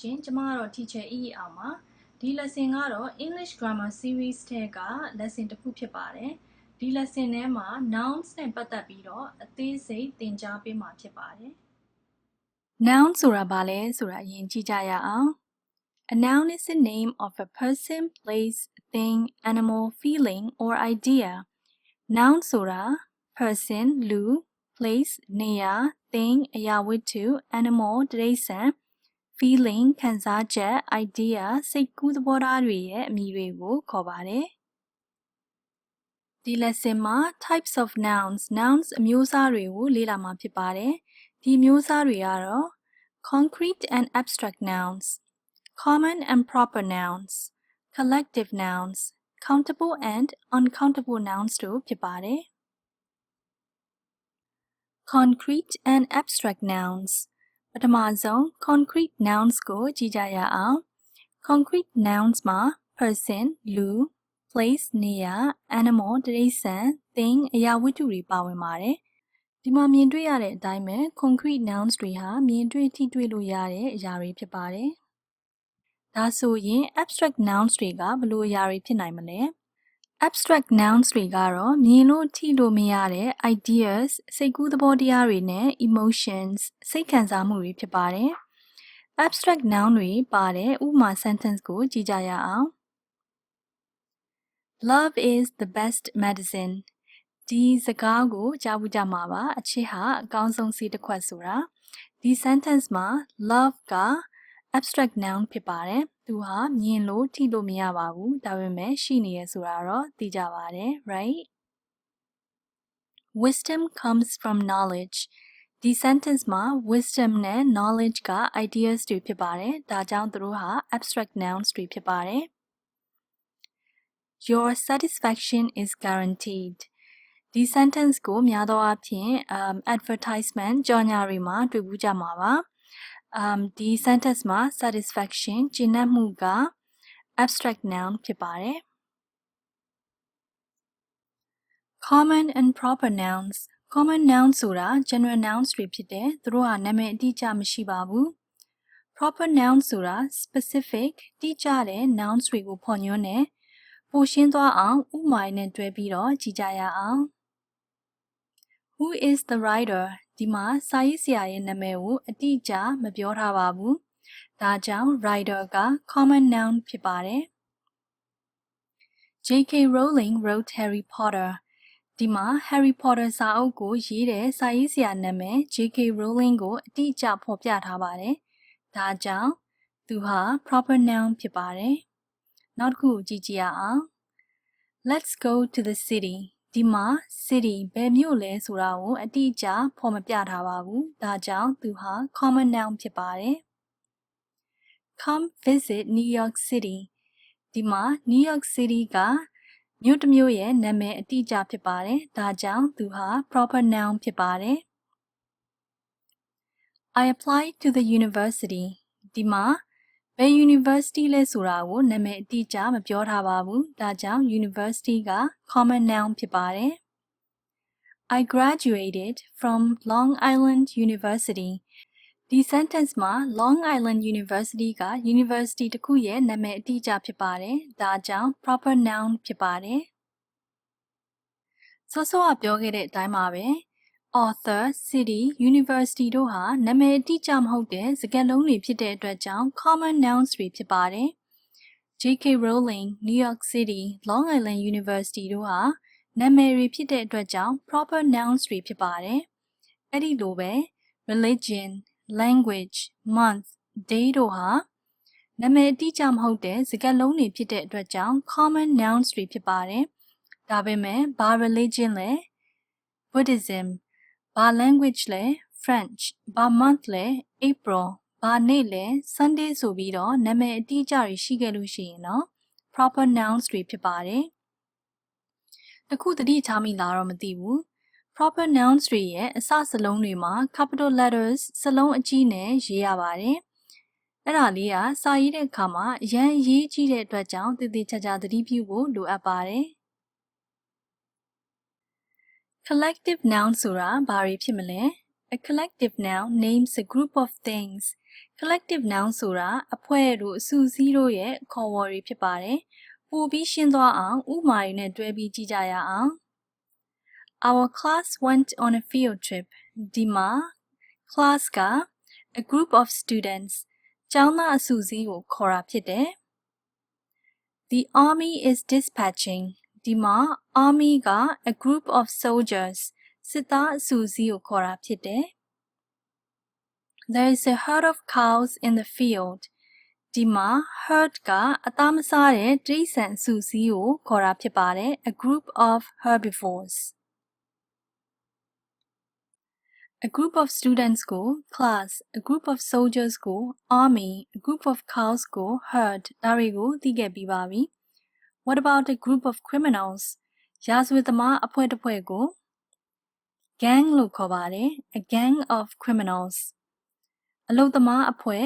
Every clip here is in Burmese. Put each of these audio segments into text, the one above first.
ရှင်ကျမကတော့ teacher အီအောင်ပါဒီ lesson ကတော့ English Grammar Series ထဲက lesson တစ်ခုဖြစ်ပါတယ်ဒီ lesson ထဲမှာ nouns နဲ့ပတ်သက်ပြီးတော့အသေးစိတ်သင်ကြားပေးမှာဖြစ်ပါတယ် Noun ဆိုတာဘာလဲဆိုတာအရင်ကြည့်ကြရအောင် A noun is the name of a person, place, thing, animal, feeling or idea. Noun ဆိုတာ person လူ place နေရာ thing အရာဝတ္ထု animal တိရစ္ဆာန် feeling ခံစားချက် idea စိတ်ကူးသဘောထားတွေရဲ့အမည်တွေကိုခေါ်ပါတယ်ဒီ lesson မှာ types of nouns nouns အမျိုးအစားတွေကိုလေ့လာမှာဖြစ်ပါတယ်ဒီအမျိုးအစားတွေကတော့ concrete and abstract nouns common and proper nouns collective nouns countable and uncountable nouns တို့ဖြစ်ပါတယ် concrete and abstract nouns ပထမဆုံး concrete nouns ကိုကြည့်ကြရအောင် concrete nouns မှာ person လူ place နေရာ animal တိရစ္ဆာန် thing အရာဝတ္ထုတွေပါဝင်ပါတယ်ဒီမှာမြင်တွေ့ရတဲ့အတိုင်းပဲ concrete nouns တွေဟာမြင်တွေ့ထိတွေ့လို့ရတဲ့အရာတွေဖြစ်ပါတယ်ဒါဆိုရင် abstract nouns တွေကဘယ်လိုအရာတွေဖြစ်နိုင်မလဲ abstract nouns တွေကတော့မြင်လို့ထိလို့မရတဲ့ ideas စိတ်ကူးသဘောတရားတွေနဲ့ emotions စိတ်ခံစားမှုတွေဖြစ်ပါတယ် abstract noun တွေပါတဲ့ဥပမာ sentence ကိုကြည့်ကြရအောင် Love is the best medicine ဒီစကားကိုကြားဘူးကြမှာပါအချစ်ဟာအကောင်းဆုံးဆေးတစ်ခွက်ဆိုတာဒီ sentence မှာ love က abstract noun ဖြစ်ပါတယ်သူဟာမြင်လို့ထိလို့မရပါဘူးဒါပေမဲ့ရှိနေရဆိုတာတော့သိကြပါတယ် right wisdom comes from knowledge ဒီ sentence မှာ wisdom နဲ့ knowledge က ideas တွေဖြစ်ပါတယ်ဒါကြောင့်သူတို့ဟာ abstract nouns တွေဖြစ်ပါတယ် your satisfaction is guaranteed ဒီ sentence ကိုများသောအားဖြင့် um, advertisement ကြော်ညာတွေမှာတွေ့ဘူးကြမှာပါ um, ဒီ sentence မှာ satisfaction ကျဉ်းနှံ့မှုက abstract noun ဖြစ်ပါတယ် common and proper nouns common noun ဆိုတာ general nouns တွေဖြစ်တယ်သူတို့ဟာနာမည်အတိအကျမရှိပါဘူး proper noun ဆိုတာ specific တိကျတဲ့ nouns တွေကိုဖော်ညွှန်းတယ်ပိုရှင်းသွားအောင်ဥပမာနဲ့တွဲပြီးတော့ကြည့်ကြရအောင် Who is the writer ဒီမှာစာရေးဆရာရဲ့နာမည်ကိုအတိအကျမပြောထားပါဘူးဒါကြောင့် writer က common noun ဖြစ်ပါတယ် J.K. Rowling wrote Harry Potter ဒီမှာ Harry Potter စာအုပ်ကိုရေးတဲ့စာရေးဆရာနာမည် J.K. Rowling ကိုအတိအကျဖော်ပြထားပါတယ်ဒါကြောင့်သူဟာ proper noun ဖြစ်ပါတယ်နောက်တစ်ခုကြည့်ကြည့်ရအောင် Let's go to the city ဒီမှာ city ဘယ်မြို့လဲဆိုတာကိုအတိအကျဖော်မပြထားပါဘူးဒါကြောင့်သူဟာ common noun ဖြစ်ပါတယ် Come visit New York City ဒီမှာ New York City ကမြို့တစ်မြို့ရဲ့နာမည်အတိအကျဖြစ်ပါတယ်ဒါကြောင့်သူဟာ proper noun ဖြစ်ပါတယ် I applied to the university ဒီမှာ ဘယ် university လဲဆိုတာကိုနာမည်အတိအကျမပြောထားပါဘူးဒါကြောင့် university က common noun ဖြစ်ပါတယ် I graduated from Long Island University ဒီ sentence မှာ Long Island University က university တစ်ခုရဲ့နာမည်အတိအကျဖြစ်ပါတယ်ဒါကြောင့် proper noun ဖြစ်ပါတယ်စောစောကပြောခဲ့တဲ့အတိုင်းပါပဲ author, city, university တို့ဟာနာမည်အတိအကျမဟုတ်တဲ့စကားလုံးတွေဖြစ်တဲ့အတွက်ကြောင့် common nouns တွေဖြစ်ပါတယ်။ J.K. Rowling, New York City, Long Island University တို့ဟာနာမည်တွေဖြစ်တဲ့အတွက်ကြောင့် proper nouns တွေဖြစ်ပါတယ်။အဲ့ဒီလိုပဲ religion, language, month, day တို့ဟာနာမည်အတိအကျမဟုတ်တဲ့စကားလုံးတွေဖြစ်တဲ့အတွက်ကြောင့် common nouns တွေဖြစ်ပါတယ်။ဒါပေမဲ့ဘာ religion လဲ Buddhism ဘာ language လဲ French ဘာ month လဲ April ဘာနေ့လဲ Sunday ဆိုပြီးတော့နာမည်အတိအကျတွေရှိခဲ့လို့ရှိရင်တော့ proper nouns တွေဖြစ်ပါတယ်။တခုတတိထားမိလားတော့မသိဘူး proper nouns တွေရဲ့အစစလုံးတွေမှာ capital letters စလုံးအကြီးနဲ့ရေးရပါတယ်။အဲ့ဒါလေးကစာရေးတဲ့အခါမှာအရန်ရေးကြည့်တဲ့အတွက်ကြောင့်တည်တည်ချာချာသတိပြုဖို့လိုအပ်ပါတယ်။ collective noun ဆိုတာဘာတွေဖြစ်မလဲ A collective noun names a group of things. Collective noun ဆိုတာအဖွဲ့တို့အစုစည်းတို့ရဲ့ခေါ်ဝေါ်တွေဖြစ်ပါတယ်။ပိုပြီးရှင်းသွားအောင်ဥပမာတွေနဲ့တွဲပြီးကြည့်ကြရအောင်။ Our class went on a field trip. ဒီမှာ class က a group of students ကျောင်းသားအစုစည်းကိုခေါ်တာဖြစ်တယ်။ The army is dispatching ဒီမှာ army က a group of soldiers စစ်သားအစုစည်းကိုခေါ်တာဖြစ်တယ်။ There is a herd of cows in the field ဒီမှာ herd ကအသားမစားတဲ့တိရစ္ဆာန်အစုစည်းကိုခေါ်တာဖြစ်ပါတယ် a group of herbivores A group of students ကို class a group of soldiers ကို army a group of cows ကို herd ဒါတွေကိုသိခဲ့ပြီးပါပြီ What about a group of criminals ရာဇဝတ်သမားအဖွဲ့တစ်ဖွဲ့ကို gang လို့ခေါ်ပါတယ် a gang of criminals အလုပ်သမားအဖွဲ့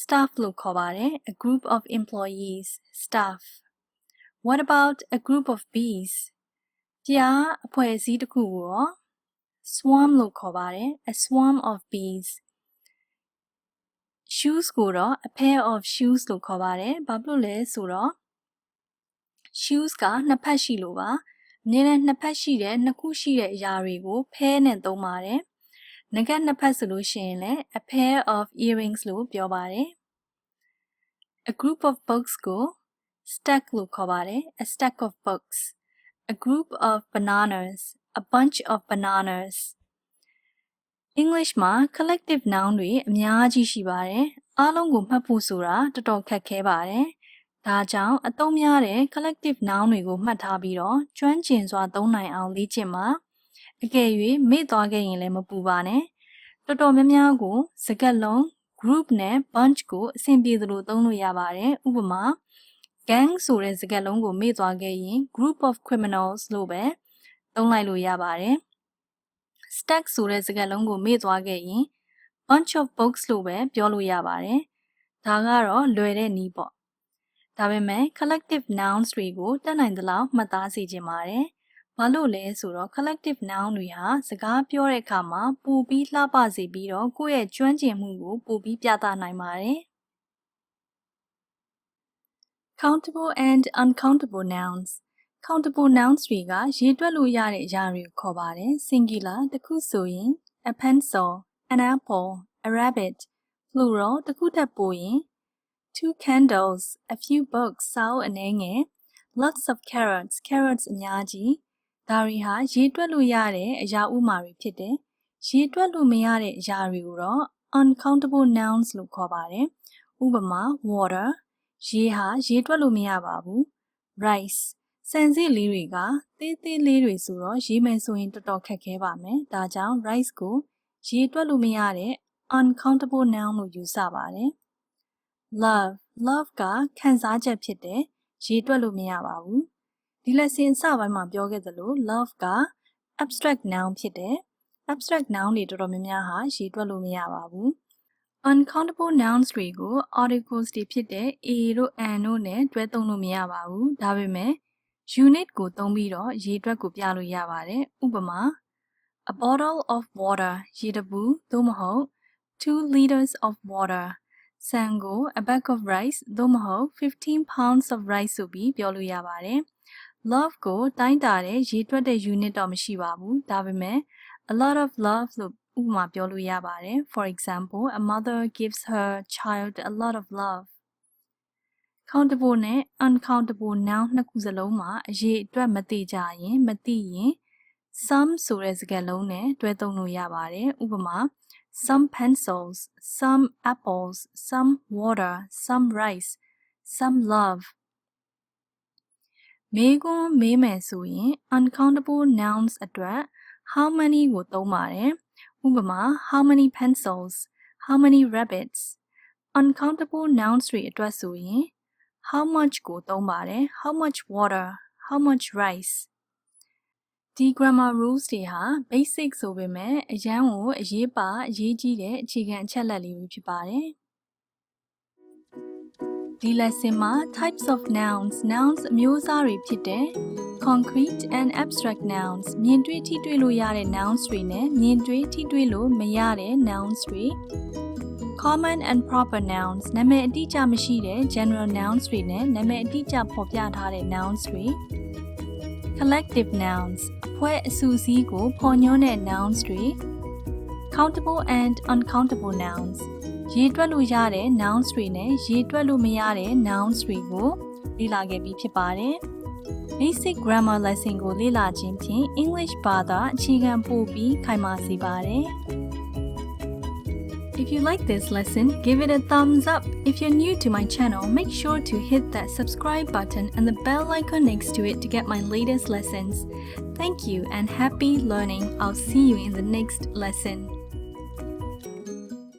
staff လို့ခေါ်ပါတယ် a group of employees staff What about a group of bees ပြားအဖွဲ့အစည်းတစ်ခုကိုရော swarm လို့ခေါ်ပါတယ် a swarm of bees shoes ကိုတော့ a pair of shoes လို့ခေါ်ပါတယ်ဘာဖြစ်လို့လဲဆိုတော့ shoes ကနှစ်ဖက်ရှိလို့ပါအမြဲတမ်းနှစ်ဖက်ရှိတဲ့နှစ်ခုရှိတဲ့အရာတွေကို pair နဲ့သုံးပါတယ်ငကတ်နှစ်ဖက်ဆိုလို့ရှိရင်လည်း a pair of earrings လို့ပြောပါတယ် a group of books ကို stack လို့ခေါ်ပါတယ် a stack of books a group of bananas a bunch of bananas English မှာ collective noun တွေအများကြီးရှိပါတယ်အားလုံးကိုမှတ်ဖို့ဆိုတာတော်တော်ခက်ခဲပါတယ် ဒါကြောင့်အသုံးများတဲ့ collective noun တွေကိုမှတ်ထားပြီးတော့ကျွမ်းကျင်စွာသုံးနိုင်အောင်လေ့ကျင့်ပါအကယ်၍မေ့သွားခဲ့ရင်လည်းမပူပါနဲ့တော်တော်များများကိုစကားလုံး group နဲ့ bunch ကိုအဆင်ပြေသလိုသုံးလို့ရပါတယ်ဥပမာ gang ဆိုတဲ့စကားလုံးကိုမေ့သွားခဲ့ရင် group of criminals လို့ပဲသုံးလိုက်လို့ရပါတယ် stack ဆိုတဲ့စကားလုံးကိုမေ့သွားခဲ့ရင် bunch of books လို့ပဲပြောလို့ရပါတယ်ဒါကတော့လွယ်တဲ့နည်းပေါ့ ဒါပေမဲ့ collective nouns တွေကိုတက်နိုင်သလောက်မှတ်သားစေချင်ပါတယ်။ဘာလို့လဲဆိုတော့ collective noun တွေဟာစကားပြောတဲ့အခါမှာပိုပြီးလှပစေပြီးတော့ကိုယ့်ရဲ့ကျွမ်းကျင်မှုကိုပိုပြီးပြသနိုင်ပါတယ်။ countable and uncountable nouns countable nouns တွေကရေးတွက်လို့ရတဲ့အရာတွေကိုခေါ်ပါတယ် singular တစ်ခုဆိုရင် a pencil an apple a rabbit plural တစ်ခုထပ်ပိုရင် two candles a few books စာအုပ်အနည်းငယ် lots of carrots carrots အများကြီးဒါတွေဟာရေးတွက်လို့ရတဲ့အရာဥမာတွေဖြစ်တယ်ရေးတွက်လို့မရတဲ့အရာတွေကိုတော့ uncountable nouns လို့ခေါ်ပါတယ်ဥပမာ water ရေဟာရေးတွက်လို့မရပါဘူး rice စံစစ်လေးတွေကသေးသေးလေးတွေဆိုတော့ရေးမယ်ဆိုရင်တော်တော်ခက်ခဲပါမယ်ဒါကြောင့် rice ကိုရေးတွက်လို့မရတဲ့ uncountable noun လို့ယူဆပါတယ် love love ကခံစားချက်ဖြစ်တယ်ရေးတွက်လို့မရပါဘူးဒီ lesson အစပိုင်းမှာပြောခဲ့သလို love က abstract noun ဖြစ်တယ် abstract noun တွေတော်တော်များများဟာရေးတွက်လို့မရပါဘူး uncountable nouns တွေကို articles တွေဖြစ်တဲ့ a တို့ an တို့နဲ့တွဲသုံးလို့မရပါဘူးဒါပေမဲ့ unit ကိုသုံးပြီးတော့ရေးတွက်ကိုပြလို့ရပါတယ်ဥပမာ a bottle of water ရေတပူသို့မဟုတ်2 liters of water ဆန်ကို a bag of rice သို့မဟုတ်15 pounds of rice ဆိုပြီးပြောလို့ရပါတယ်။ love ကိုတိုင်းတာတဲ့ရေတွက်တဲ့ unit တော့မရှိပါဘူး။ဒါပေမဲ့ a lot of love လို့ဥပမာပြောလို့ရပါတယ်။ For example, a mother gives her child a lot of love. countable နဲ့ uncountable noun နှစ်ခုစလုံးမှာအရေးအတွက်မသိကြရင်မသိရင် some ဆိုတဲ့စကားလုံးနဲ့တွဲသုံးလို့ရပါတယ်။ဥပမာ some pencils, some apples, some water, some rice, some love. မေးခွန်းမေးမယ်ဆိုရင် uncountable nouns အတွက် how many ကိုသုံးပါတယ်။ဥပမာ how many pencils, how many rabbits. uncountable nouns တွေအတွက်ဆိုရင် how much ကိုသုံးပါတယ်။ how much water, how much rice. ဒီ grammar rules တွေဟာ basic ဆိုပေမဲ့အရန်ကိုအရေးပါအရေးကြီးတဲ့အခြေခံအချက်လက်လေးတွေဖြစ်ပါတယ်။ဒီ lesson မှာ types of nouns nouns အမျိုးအစားတွေဖြစ်တဲ့ concrete and abstract nouns မြင်တွေ့ထိတွေ့လို့ရတဲ့ nouns တွေနဲ့မြင်တွေ့ထိတွေ့လို့မရတဲ့ nouns တွေ common and proper nouns နာမည်အတိအကျမရှိတဲ့ general nouns တွေနဲ့နာမည်အတိအကျဖော်ပြထားတဲ့ nouns တွေ collective nouns အ ဖွဲ့အစုစည်းကိုဖော်ညွှန်းတဲ့ nouns တွေ countable and uncountable nouns ရေတွက်လို့ရတဲ့ nouns တွေနဲ့ရေတွက်လို့မရတဲ့ nouns တွေကိုလေ့လာခဲ့ပြီးဖြစ်ပါတယ်။ Basic grammar lesson ကိုလေ့လာခြင်းဖြင့် English ဘာသာအခြေခံပို့ပြီးခိုင်မာစေပါတယ်။ If you like this lesson, give it a thumbs up. If you're new to my channel, make sure to hit that subscribe button and the bell icon next to it to get my latest lessons. Thank you and happy learning. I'll see you in the next lesson.